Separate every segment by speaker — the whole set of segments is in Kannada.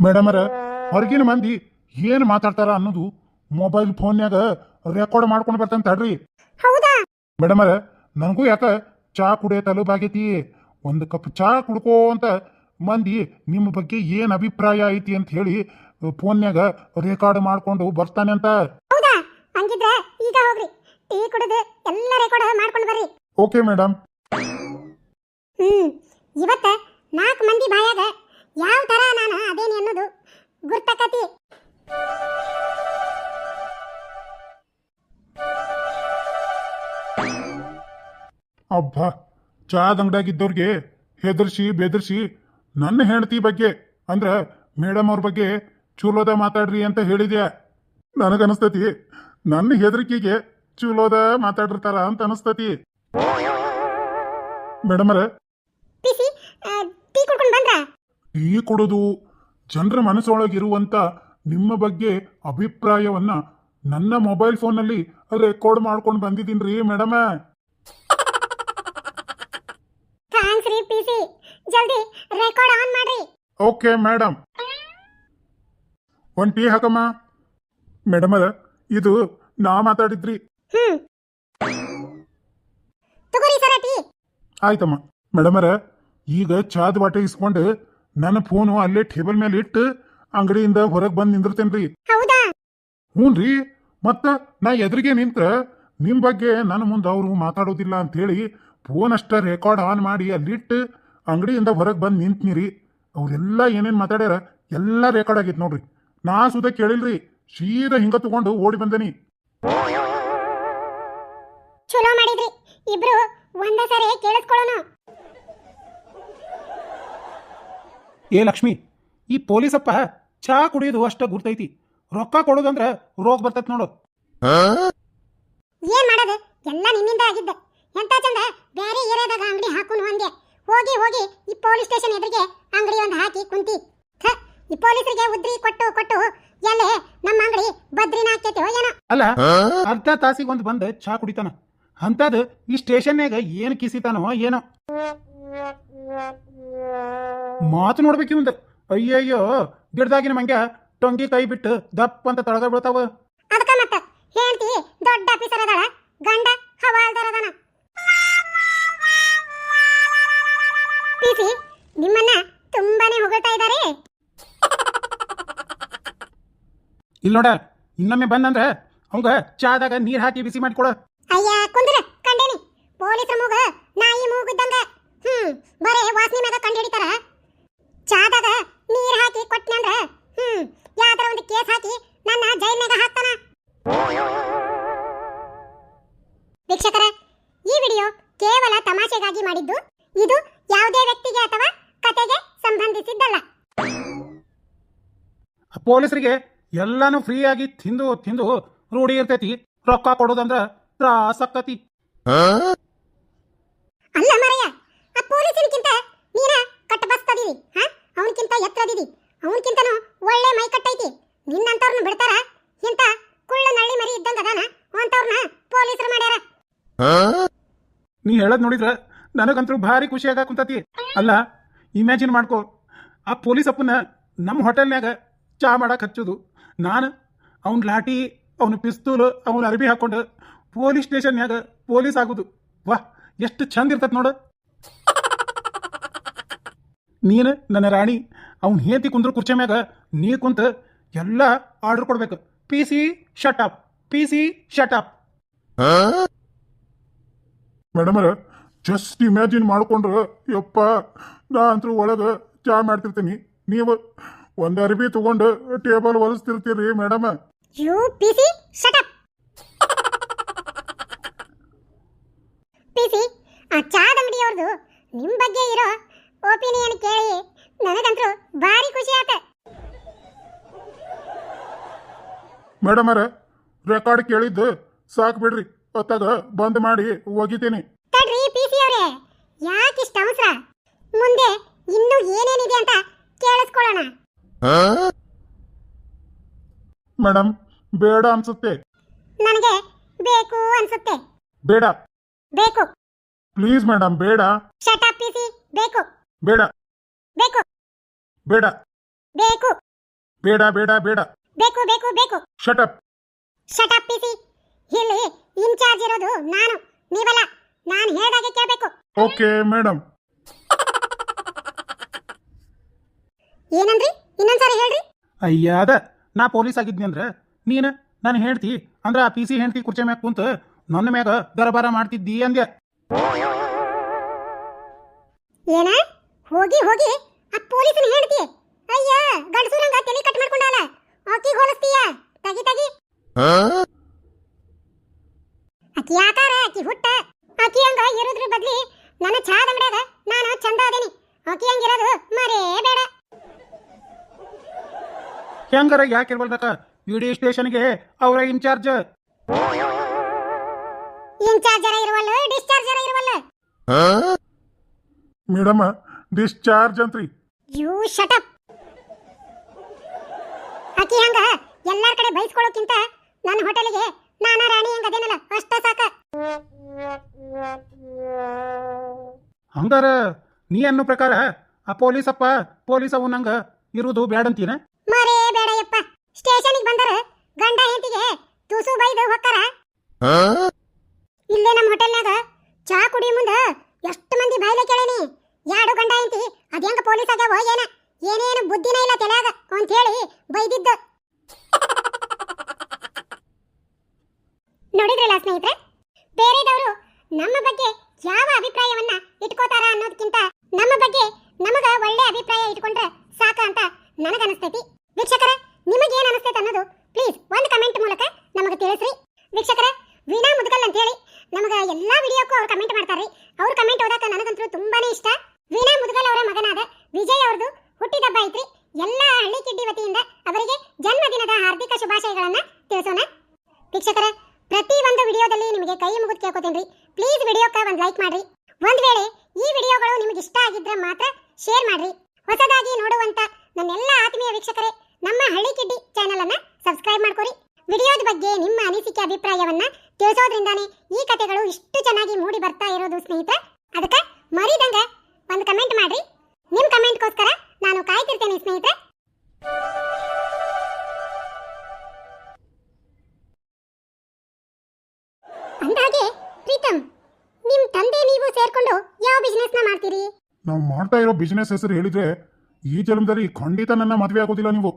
Speaker 1: ಮೇಡಮರ ಹೊರಗಿನ ಮಂದಿ ಏನು ಮಾತಾಡ್ತಾರ ಅನ್ನೋದು ಮೊಬೈಲ್ ಫೋನ್ಯಾಗ ರೆಕಾರ್ಡ್ ಮಾಡ್ಕೊಂಡು ಬರ್ತಂತ ತಡ್ರಿ.
Speaker 2: ಹೌದಾ?
Speaker 1: ಮೇಡಮರ ನನಗೂ ಯಾಕ ಚಾ ಕುಡಿಯೋ ತಲುಪಾಗೈತಿ ಒಂದು ಕಪ್ ಚಾ ಕುಡ್ಕೋ ಅಂತ ಮಂದಿ ನಿಮ್ಮ ಬಗ್ಗೆ ಏನು ಅಭಿಪ್ರಾಯ ಐತಿ ಅಂತ ಹೇಳಿ ಫೋನ್ಯಾಗ ರೆಕಾರ್ಡ್ ಮಾಡ್ಕೊಂಡು ಬರ್ತಾನೆ ಅಂತ.
Speaker 2: ಹೌದಾ? ಹಂಗಿದ್ರೆ ಈಗ ಹೋಗ್ರಿ. ಟೀ ಕುಡಿದು ಎಲ್ಲ ರೆಕಾರ್ಡ್ ಮಾಡ್ಕೊಂಡು ಬರ್ರಿ.
Speaker 1: ಓಕೆ ಮೇಡಮ್
Speaker 2: ಹ್ಮ್ ಇವತ್ತ
Speaker 1: ಅಬ್ಬ ಚಾದ ಅಂಗಡಿಯಾಗಿದ್ದವ್ರಿಗೆ ಹೆದರ್ಸಿ ಬೆದರ್ಸಿ ನನ್ನ ಹೆಂಡತಿ ಬಗ್ಗೆ ಅಂದ್ರೆ ಮೇಡಮ್ ಅವ್ರ ಬಗ್ಗೆ ಚೂಲೋದ ಮಾತಾಡ್ರಿ ಅಂತ ಹೇಳಿದ್ಯಾ? ನನಗನಸ್ತತಿ ನನ್ನ ಹೆದರಿಕೆಗೆ ಚೂಲೋದ ಮಾತಾಡಿರ್ತಾರ ಅಂತ ಅನಸ್ತತಿ. ಮೇಡಮರ?
Speaker 2: ಟೀ
Speaker 1: ಕೊಡೋದು ಜನರ ಮನಸ್ಸೊಳಗಿರುವಂತ ನಿಮ್ಮ ಬಗ್ಗೆ ಅಭಿಪ್ರಾಯವನ್ನ ನನ್ನ ಮೊಬೈಲ್ ಫೋನಲ್ಲಿ ರೆಕಾರ್ಡ್ ಮಾಡ್ಕೊಂಡು ಬಂದಿದ್ದೀನಿ ರೀ ಮೇಡಮ
Speaker 2: ಥ್ಯಾಂಕ್ಸ್ ರೀ ಪಿಸಿ ಜಲ್ದಿ ರೆಕಾರ್ಡ್ ಆನ್ ಮಾಡ್ರಿ.
Speaker 1: ಓಕೆ ಮೇಡಮ್ ಒಂದ್ ಟೀ ಹಾಕಮ್ಮ. ಮೇಡಮರ ಇದು ನಾ ಮಾತಾಡಿದ್ರಿ.
Speaker 2: ಹ್ಮ್. ತಗೋರಿ ಸರ ಟೀ
Speaker 1: ಆಯ್ತಮ್ಮ. ಮೇಡಮರ ಈಗ ಚಾದ್ ಬಾಟೆ ಇಸ್ಕೊಂಡು ನನ್ನ ಫೋನು ಅಲ್ಲೇ ಟೇಬಲ್ ಮೇಲೆ ಇಟ್ಟು ಅಂಗಡಿಯಿಂದ ಹೊರಗೆ ಬಂದು ನಿಂದಿರ್ತೇನ್ರಿ.
Speaker 2: ಹೌದಾ?
Speaker 1: ಹ್ಞೂನ್ರಿ ಮತ್ತ ನಾ ಎದುರಿಗೆ ನಿಂತ್ರ ನಿಮ್ ಬಗ್ಗೆ ನನ್ನ ಮುಂದೆ ಅವರು ಮಾತಾಡೋದಿಲ್ಲ ಅಂತೇಳಿ ಫೋನ್ ಅಷ್ಟ ರೆಕಾರ್ಡ್ ಆನ್ ಮಾಡಿ ಅಲ್ಲಿಟ್ಟು ಅಂಗಡಿಯಿಂದ ಹೊರಗೆ ಬಂದು ನಿಂತ್ನಿರಿ. ಅವರೆಲ್ಲ ಏನೇನು ಮಾತಾಡ್ಯಾರ ಎಲ್ಲ ರೆಕಾರ್ಡ್ ಆಗಿತ್ತು ನೋಡ್ರಿ. ನಾ ಸುದ ಕೇಳಿಲ್ರಿ ಸೀದಾ ಹಿಂಗ ತಗೊಂಡು ಓಡಿ ಬಂದನಿ.
Speaker 2: ಚಲೋ ಮಾಡಿದ್ರಿ. ಇಬ್ರು ಒಂದೇ ಸರಿ ಕೇಳಿಸ್ಕೊಳ್ಳೋಣ
Speaker 3: ಏ ಲಕ್ಷ್ಮಿ ಈ ಪೊಲೀಸಪ್ಪ ಚಾ ಕುಡಿಯೋದು ಅಷ್ಟ ಗುರ್ತೈತಿ. ರೊಕ್ಕ ಕೊಡೋದಂದ್ರ ರೋಗ ಬರ್ತೈತ್ ನೋಡು.
Speaker 2: ಏನ್ ಮಾಡೋದು? ಎಲ್ಲ ನಿನ್ನಿಂದ ಆಗಿದ್ದೆ. ಎಂತ ಚಂದ ಬೇರೆ ಏರಿಯಾದಾಗ ಅಂಗಡಿ ಹಾಕೊಂಡು ಅಂದೆ ಹೋಗಿ ಹೋಗಿ ಈ ಪೊಲೀಸ್ ಸ್ಟೇಷನ್ ಎದುರಿಗೆ ಅಂಗಡಿ ಒಂದು ಹಾಕಿ ಕುಂತಿ. ಈ ಪೊಲೀಸರಿಗೆ ಉದ್ರಿ ಕೊಟ್ಟು ಕೊಟ್ಟು ಎಲ್ಲೇ ನಮ್ಮ ಅಂಗಡಿ ಬದ್ರಿನ ಹಾಕೈತೆ ಏನೋ.
Speaker 3: ಅಲ್ಲ ಅರ್ಧ ತಾಸಿಗೆ ಒಂದು ಬಂದು ಚಾ ಕುಡಿತಾನ. ಅಂತದ್ ಈ ಸ್ಟೇಷನ್ಯಾಗ ಏನು ಕಿಸಿತಾನೋ ಏನೋ. ಮಾತು ನೋಡ್ಬೇಕು ಇವಂದ. ಅಯ್ಯಯ್ಯೋ ಗಿಡದಾಗಿನ ಮಂಗ ಟೊಂಗಿ ಕೈ ಬಿಟ್ಟು ದಪ್ಪ ಅಂತ ತಳಗ ಬಿಡ್ತಾವ
Speaker 2: ಅದಕ್ಕ ಮತ್ತ ಹೇಳ್ತಿ ದೊಡ್ಡ ಆಫೀಸರ್ ಅದಾಳ ಗಂಡ ಹವಾಲ್ದಾರ ಅದಾನ. ಪಿಸಿ ನಿಮ್ಮನ್ನ ತುಂಬಾನೇ ಹೊಗಳ್ತಾ ಇದ್ದಾರೆ.
Speaker 3: ಇಲ್ಲಿ ನೋಡ ಇನ್ನೊಮ್ಮೆ ಬಂದಂದ್ರೆ ಅವಂಗ ಚಾದಾಗ ನೀರ್ ಹಾಕಿ ಬಿಸಿ ಮಾಡ್ಕೊಳ
Speaker 2: ಅಯ್ಯ ಕುಂದ್ರ ಕಂಡೇನಿ. ಪೊಲೀಸರ ಮೂಗ ನಾಯಿ ಮೂಗಿದ್ದಂಗ. ಹ್ಮ್ ಬರೇ ವಾಸನೆ ಮ್ಯಾಗ ಕಂಡು ಹಿಡಿತಾರ ಚಾದಾಗ ನೀರ್ ಹಾಕಿ ಕೊಟ್ನಂದ್ರ ಹ್ಮ್ ಯಾವ್ದಾರ ಒಂದು ಕೇಸ್ ಹಾಕಿ ನನ್ನ ಜೈಲ್ನಾಗ ಹಾಕ್ತಾನ. ವೀಕ್ಷಕರ ಈ ವಿಡಿಯೋ ಕೇವಲ ತಮಾಷೆಗಾಗಿ ಮಾಡಿದ್ದು. ಇದು
Speaker 3: ಪೊಲೀಸರಿಗೆ ಎಲ್ಲಾನು ಫ್ರೀ ಆಗಿ ತಿಂದು ತಿಂದು ರೂಢಿ ಇರ್ತೈತಿ. ರೊಕ್ಕ ಕೊಡೋದಂದ್ರ ತ್ರಾಸಕ್ಕತಿ.
Speaker 2: ಅಲ್ಲ ಮರಯ್ಯ ಆ ಪೊಲೀಸನಿಗಿಂತ ನೀನ ಕಟ್ಟಬಸ್ತದಿರಿ ಹಾ? ಅವನಕ್ಕಿಂತ ಎತ್ತರದಿದಿ ಅವನಕ್ಕಿಂತನೂ ಒಳ್ಳೆ ಮೈ ಕಟ್ಟೈತಿ ನಿನ್ನಂತವ್ರನ್ನ ಬಿಡ್ತಾರ? ಇಂತ ಕುಳ್ಳ ನಳ್ಳಿ ಮರಿ ಇದ್ದಂಗ ಅದಾನ ಅಂತವ್ರನ್ನ ಪೊಲೀಸರು ಮಾಡ್ಯಾರ.
Speaker 3: ನೀ ಹೇಳದ್ ನೋಡಿದ್ರ ನನಗಂತೂ ಭಾರಿ ಖುಷಿ ಆಗ ಕುಂತತಿ ಅಲ್ಲ ಇಮ್ಯಾಜಿನ್ ಮಾಡ್ಕೋ. ಆ ಪೊಲೀಸ್ ಅಪ್ಪನ ನಮ್ಮ ಹೋಟೆಲ್ನ್ಯಾಗ ಚಾ ಮಾಡಕ್ಕೆ ಹಚ್ಚೋದು. ನಾನು ಅವ್ನ ಲಾಟಿ ಅವನ ಪಿಸ್ತೂಲ್, ಅವನ ಅರಬಿ ಹಾಕೊಂಡು ಪೊಲೀಸ್ ಸ್ಟೇಷನ್ಯಾಗ ಪೊಲೀಸ್ ಆಗುದು. ವಾ, ಎಷ್ಟು ಚಂದ ಇರ್ತದೆ ನೋಡು. ನೀನು ನನ್ನ ರಾಣಿ, ಅವ್ನ ಹೇಂತಿ ಕುಂದ್ರ ಕುರ್ಚಿ ಮ್ಯಾಗ ನೀ ಕುಂತ ಎಲ್ಲ ಆರ್ಡರ್ ಕೊಡ್ಬೇಕು. P C shut up P C shut up
Speaker 1: ಮೇಡಮರ just imagine ಮಾಡ್ಕೊಂಡ್ರ, ಯಪ್ಪ ನಾ ಅಂತೂ ಒಳಗೆ ಚಾ ಮಾಡ್ತಿರ್ತೀನಿ. ನೀವು ಒಂದು ಅರ್ಬಿ ತಗೊಂಡು table ಒಲಿಸ್ತಿರ್ತೀರಿ madam.
Speaker 2: You PC shut up PC ಆ ಚಾದ ಅಂಗಡಿಯವ್ರದು ನಿಮ್ ಬಗ್ಗೆ ಇರೋ ಒಪಿನಿಯನ್ ಕೇಳಿ ನನಗಂತೂ ಭಾರಿ ಖುಷಿ ಆತ.
Speaker 1: ಮೇಡಮರ ರೆಕಾರ್ಡ್ ಕೇಳಿದ್ದು ಸಾಕು ಬಿಡ್ರಿ ಹೊತ್ತಾಗ ಬಂದ್ ಮಾಡಿ ಒಗಿತೀನಿ
Speaker 2: ತಡ್ರಿ ಪಿಸಿ ಅವರೇ ಯಾಕಿಷ್ಟ ಅವಸರ ಮುಂದೆ ಇನ್ನೂ ಏನೇನಿದೆ ಅಂತ ಕೇಳಿಸ್ಕೊಳ್ಳೋಣ
Speaker 1: ಮೇಡಮ್ ಬೇಡ ಅನ್ಸುತ್ತೆ.
Speaker 2: ನನಗೆ ಬೇಕು ಅನ್ಸುತ್ತೆ.
Speaker 1: ಬೇಡ.
Speaker 2: ಬೇಕು.
Speaker 1: ಪ್ಲೀಸ್ ಮೇಡಮ್ ಬೇಡ.
Speaker 2: ಶಟಪ್ ಪಿಸಿ ಬೇಕು.
Speaker 1: ಬೇಡ.
Speaker 2: ಬೇಕು.
Speaker 1: ಬೇಡ.
Speaker 2: ಬೇಕು.
Speaker 1: ಬೇಡ ಬೇಡ ಬೇಡ.
Speaker 2: ಬೇಕು ಬೇಕು ಬೇಕು.
Speaker 1: Shut up
Speaker 2: shut up PC ಇಲ್ಲಿ ಇನ್ಚಾರ್ಜ್ ಇರೋದು ನಾನು ನೀವಲ್ಲ. ನಾನು ಹೇಳ್ದಾಗೆ ಕೇಳಬೇಕು.
Speaker 1: ಓಕೆ ಮೇಡಮ್
Speaker 2: ಏನಂದ್ರಿ? ಇನ್ನೊಂದ್ಸರಿ ಹೇಳ್ರಿ.
Speaker 3: ಅಯ್ಯ ಅದ. ನಾ ಪೊಲೀಸ್ ಆಗಿದ್ನಿ ಅಂದ್ರೆ ನೀನು, ನಾನು ಹೇಳ್ತಿ ಅಂದ್ರೆ ಆ ಪಿ ಸಿ ಹೆಂಡ್ತಿ ಕುರ್ಚೆ ಮ್ಯಾಗ ಕುಂತ ನನ್ನ ಮ್ಯಾಗ ದರಬಾರ ಮಾಡ್ತಿದ್ದಿ ಅಂದ್ಯ.
Speaker 2: ಏನ? ಹೋಗಿ ಹೋಗಿ. ಆ ಪೊಲೀಸನ ಹೇಳ್ತಿ ಅಯ್ಯ, ಗಂಡಸು ನಂಗ ತಲೆ ಕಟ್ ಮಾಡ್ಕೊಂಡಾಲ ಆಕಿ ಹೋಲಿಸ್ತೀಯ? ತಗಿ ತಗಿ. ಆಕಿ ಆಕಾರ, ಆಕಿ ಹುಟ್ಟ. ಆಕಿ ಹಂಗ ಇರೋದ್ರ ಬದ್ಲಿ ನನ್ನ ಚಾದ ಅಂಗಡ್ಯಾಗ ನಾನು ಚಂದ ಅದೇನಿ. ಆಕಿ ಹಂಗಿರೋದು ಮರೇ ಬೇಡ.
Speaker 3: ಹೆಂಗಾರ ಯಾಕೆ ಇರ್ಬಲ್ದಕ್ಕ ಇಡೀ ಸ್ಟೇಷನ್ಗೆ ಅವರ ಇನ್ಚಾರ್ಜ್.
Speaker 2: ಇನ್ಚಾರ್ಜರ ಇರುವಲ್ಲ ಡಿಸ್ಚಾರ್ಜರ ಇರುವಲ್ಲ.
Speaker 1: Madam discharge ಅಂತ್ರಿ.
Speaker 2: You shut up. ಆಕಿ ಹಂಗ ಎಲ್ಲಾರ ಕಡೆ ಬೈಸ್ಕೊಳ್ಳೋಕ್ಕಿಂತ ನನ್ನ ಹೋಟೆಲಿಗೆ ನಾನಾ ರಾಣಿ ಹಂಗ ಅದೇನಲ್ಲ ಅಷ್ಟ ಸಾಕ.
Speaker 3: ಹಂಗಾರ ನೀ ಅನ್ನೋ ಪ್ರಕಾರ ಆ ಪೊಲೀಸಪ್ಪ ಪೊಲೀಸ್ ಅವು ನಂಗ ಇರುವುದು ಬ್ಯಾಡಂತೀನ?
Speaker 2: ಮರೇ ಬೇಡಯಪ್ಪ. ಸ್ಟೇಷನ್ಗೆ ಬಂದರ ಗಂಡ ಹೆಂಡತಿಗೆ ತುಸು ಬೈದು ಹೊಕ್ಕಾರ. ಇಲ್ಲೇ ನಮ್ಮ ಹೋಟೆಲ್ನಾಗ ಚಾ ಕುಡಿ ಮುಂದ ಎಷ್ಟು ಮಂದಿ ಬಾಯ್ಲೆ ಕೇಳೇನಿ. ಯಾಡು ಗಂಡ ಹೆಂಡತಿ ಅದ್ ಹೆಂಗ ಪೊಲೀಸ್ ಆಗ್ಯಾವ ಏನ? ಏನೇನು ಬುದ್ಧಿನ ಇಲ್ಲ ತಲೆಯಾಗ ಅಂತ ಹೇಳಿ ಬೈದಿದ್ದ. ನೋಡಿದ್ರಲ್ಲ ಸ್ನೇಹಿತರೆ? ಬೇರೆದವರು ನಮ್ಮ ಬಗ್ಗೆ ಯಾವ ಅಭಿಪ್ರಾಯವನ್ನ ಇಟ್ಕೋತಾರ ಅನ್ನೋದಕ್ಕಿಂತ ನಮ್ಮ ಬಗ್ಗೆ ನಮಗ ಒಳ್ಳೆ ಅಭಿಪ್ರಾಯ ಇಟ್ಕೊಂಡ್ರೆ ಸಾಕ ಅಂತ ನನಗನಿಸ್ತೈತಿ ವೀಕ್ಷಕರ ನಿಮಗೇನ್ ಅನಿಸ್ತೈತೆ ಅನ್ನೋದು ಪ್ಲೀಸ್ ಒಂದು ಕಮೆಂಟ್ ಮೂಲಕ ನಮಗೆ ತಿಳಿಸ್ರಿ ವೀಕ್ಷಕರ ವೀಣಾ ಮುದ್ಗಲ್ ಅಂತ ಹೇಳಿ ನಮಗ ಎಲ್ಲಾ ವಿಡಿಯೋಕ್ಕೂ ಅವ್ರು ಕಮೆಂಟ್ ಮಾಡ್ತಾರ್ರಿ ಅವ್ರ ಕಮೆಂಟ್ ಓದಾಕ ನನಗಂತೂ ತುಂಬಾನೇ ಇಷ್ಟ ವೀಣಾ ಮುದ್ಗಲ್ ಅವರ ಮಗನಾದ ವಿಜಯ್ ಅವ್ರದ್ದು ಹುಟ್ಟಿದಬ್ಬ ಐತ್ರಿ ಎಲ್ಲಾ ಹಳ್ಳಿ ಕಿಡ್ಡಿ ವತಿಯಿಂದ ಅವರಿಗೆ ಜನ್ಮದಿನದ ಹಾರ್ದಿಕ ಶುಭಾಶಯಗಳನ್ನ ತಿಳಿಸೋಣ ವೀಕ್ಷಕರ ಪ್ರತಿ ಒಂದು ವಿಡಿಯೋದಲ್ಲಿ ನಿಮಗೆ ಕೈ ಮುಗಿದು ಕೇಳ್ಕೊತೀನಿ ಪ್ಲೀಸ್ ವಿಡಿಯೋಕ್ಕೆ ಒಂದು ಲೈಕ್ ಮಾಡ್ರಿ. ಒಂದು ವೇಳೆ ಈ ವಿಡಿಯೋಗಳು ನಿಮಗೆ ಇಷ್ಟ ಆಗಿದ್ರೆ ಮಾತ್ರ ಶೇರ್ ಮಾಡ್ರಿ. ಹೊಸದಾಗಿ ನೋಡುವಂತ ನನ್ನೆಲ್ಲ ಆತ್ಮೀಯ ವೀಕ್ಷಕರೇ, ನಮ್ಮ ಹಳ್ಳಿ ಕಿಡ್ಡಿ ಚಾನೆಲ್ ಅನ್ನ ಸಬ್ಸ್ಕ್ರೈಬ್ ಮಾಡ್ಕೊರಿ. ವಿಡಿಯೋದ ಬಗ್ಗೆ ನಿಮ್ಮ ಅನಿಸಿಕೆ, ಅಭಿಪ್ರಾಯವನ್ನ ತಿಳಿಸೋದ್ರಿಂದಾನೇ ಈ ಕಥೆಗಳು ಇಷ್ಟು ಚೆನ್ನಾಗಿ ಮೂಡಿ ಬರ್ತಾ ಇರೋದು ಸ್ನೇಹಿತರೆ. ಅದಕ್ಕೆ ಮರಿದಂಗ ಒಂದು ಕಮೆಂಟ್ ಮಾಡ್ರಿ. ನಿಮ್ ಕಮೆಂಟ್ಗೋಸ್ಕರ ನಾನು ಕಾಯ್ತಿರ್ತೇನೆ ಸ್ನೇಹಿತರೆ. ಅಂದಾಗೆ ಪ್ರೀತಮ್ ನಿಮ್ ತಂದೆ ನೀವು ಸೇರ್ಕೊಂಡು ಯಾವ ಬಿಸ್ನೆಸ್ನ ಮಾಡ್ತೀರಿ?
Speaker 1: ನಾವು ಮಾಡ್ತಾ ಇರೋ ಬಿಸ್ನೆಸ್ ಹೆಸರು ಹೇಳಿದ್ರೆ ಈ ಜನ್ಮದಲ್ಲಿ ಖಂಡಿತ ನನ್ನ ಮದುವೆ ಆಗೋದಿಲ್ಲ ನೀವು.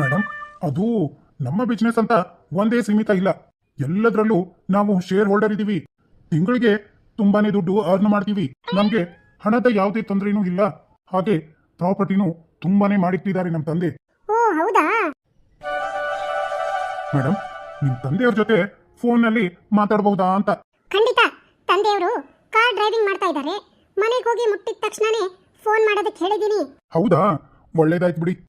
Speaker 1: ಮೇಡಮ್ ಅದು ನಮ್ಮ ಬಿಸ್ನೆಸ್ ಅಂತ ಒಂದೇ ಸೀಮಿತ ಇಲ್ಲ. ಎಲ್ಲದರಲ್ಲೂ ನಾವು ಶೇರ್ ಹೋಲ್ಡರ್ ಇದ್ದೀವಿ ತಿಂಗಳಿಗೆ ತುಂಬಾನೇ ದುಡ್ಡು ಅರ್ನ್ ಮಾಡ್ತೀವಿ. ನಮ್ಗೆ ಹಣದ ಯಾವುದೇ ತೊಂದರೆನೂ ಇಲ್ಲ. ಹಾಗೆ ಪ್ರಾಪರ್ಟಿನೂ ತುಂಬಾನೇ ಮಾಡಿಟ್ಟಿದ್ದಾರೆ ನಮ್ಮ ತಂದೆ. ಮೇಡಮ್ ನಿಮ್ ತಂದೆಯವ್ರ ಜೊತೆ ಫೋನ್ನಲ್ಲಿ ಮಾತಾಡಬಹುದಾ ಅಂತ.
Speaker 2: ಖಂಡಿತ. ತಂದೆಯವರು ಕಾರ್ ಡ್ರೈವಿಂಗ್ ಮಾಡ್ತಾ ಇದ್ದಾರೆ. ಮನೆಗೆ ಹೋಗಿ ಮುಟ್ಟಿದ ತಕ್ಷಣನೇ ಫೋನ್ ಮಾಡೋದಕ್ಕೆ ಹೇಳಿದ್ದೀನಿ.
Speaker 1: ಹೌದಾ? ಒಳ್ಳೇದಾಯ್ತು ಬಿಡಿ.